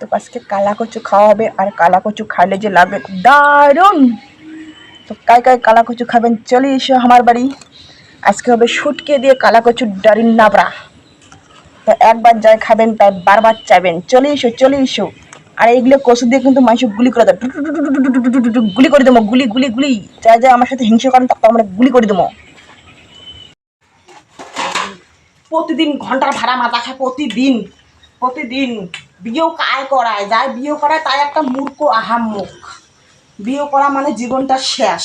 তো আজকে কালা কচু খাওয়া হবে আর কালা কচু খাইলে যে লাগবে দারুণ তো কায় কায় কালা কচু খাবেন, চলে এসো আমার বাড়ি। আজকে হবে সুটকে দিয়ে কালা কচু ডারিন নাবড়া। তো একবার যাই খাবেন, তাই বারবার চাইবেন। চলে এসো চলে এসো। আর এইগুলো কচু দিয়ে কিন্তু মাংস গুলি করে দেবো গুলি করে দেবো, গুলি গুলি গুলি। যা যা আমার সাথে হিংসা করেন, তারপর আমরা গুলি করে দেবো। প্রতিদিন ঘণ্টার ভাড়া মাথা খায়, প্রতিদিন প্রতিদিন। বিয়েও কায় করায়, যাই বিয়ে করায় তাই একটা মূর্খ আহাম্মুখ বিয়ে করা মানে জীবনটা শেষ।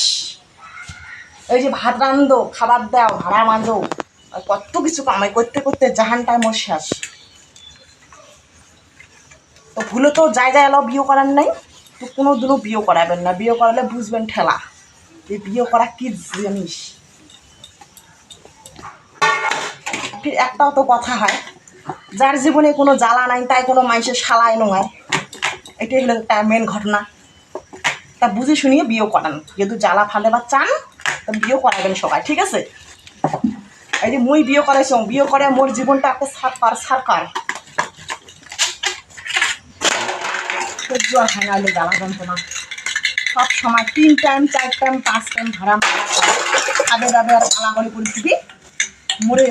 এই যে ভাত রান্ধো, খাবার দাও ভাড়া মাঝো কত কিছু কামাই করতে করতে জাহানটাই মোর শেষ। তো ভুলে তো জায়গায় এলো বিয়ে করার নাই, তো কোনো দিনও বিয়ে করাবেন না। বিয়ে করালে বুঝবেন ঠেলা এই বিয়ে করা কি জিনিস। একটাও তো কথা হয় যার জীবনে কোনো জ্বালা নাই, তাই কোনো মানুষের শালায় নয় এটাই হলো তার মেন ঘটনা। তা বুঝে শুনিয়ে বিয়ে করান। যেহেতু জ্বালা ফালে বা চান, তা বিয়ে করাবেন সবাই, ঠিক আছে? এই যে মুই বিয়ে করাইছ বিয়ে করে মোর জীবনটা একটা সারকার সারকার সহ্য আর হয় জ্বালা যন্ত্রণা। সব সময় তিন টাইম চার টাইম পাঁচ টাইম ভাড়া মারা খাবে দাবে আর কালাগলি পরিস্থিতি মরে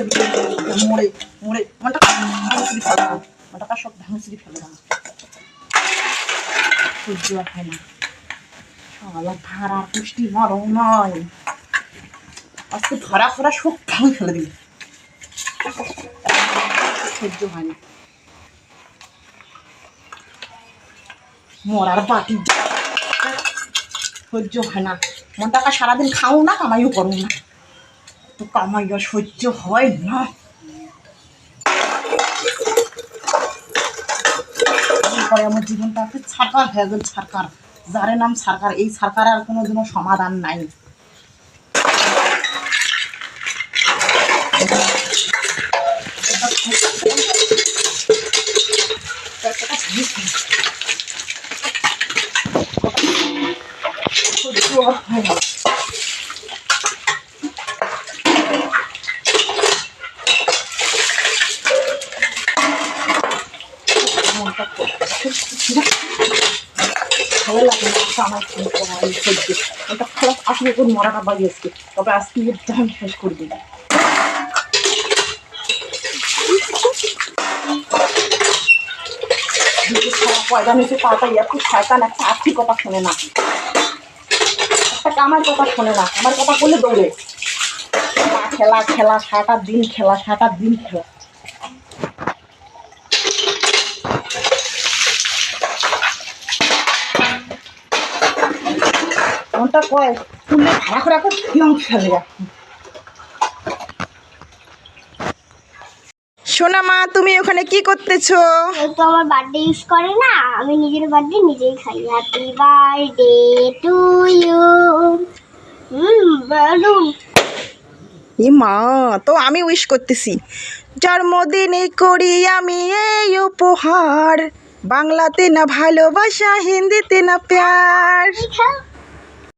মরে মরে। মনটা ভাঙচুরি ফেলে দাও মনটা সব ভাঙচুরি ফেলে দাও সহ্য আর হয় না। সবাই ভাড়া পুষ্টি নরম নয় আজকে ধরা ফরা সব ভাঙে ফেলে দিবি। সহ্য হয় না। মরার বাটি। সহ্য হয় না। মন টাকা সারাদিন খাও না, কামাইও করো না। তো কামাইয়া সহ্য হয় না। পরে আমার জীবনটা একটা ছারকার, হয়ে গেল সরকার যারে নাম সরকার এই সরকার আর কোনো দিনও সমাধান নাই। সহ্য আর হয় না মনটা ভালো আমার মরাটা আজকে। শেষ একটা আর্থিক কথা শোনে না। একটা কথা শোনে না। কথা বলে দৌড়ে। খেলা খেলা, সারাটা দিন খেলা, সারাটা দিন খেলা। মনটা কয় তুললে ভাড়া করে এখন কিরম খেলে সোনা মা তুমি ওখানে কি করতেছো? তো আমার বার্থডে ইউজ করে না আমি নিজের বার্থডে নিজেই খাই। Happy birthday to you hmm balloon. ই মা তো আমি উইশ করতেছি। জন্মদিনে করি আমি এই উপহার। বাংলাতে না ভালোবাসা হিন্দিতে না প্যার। খাও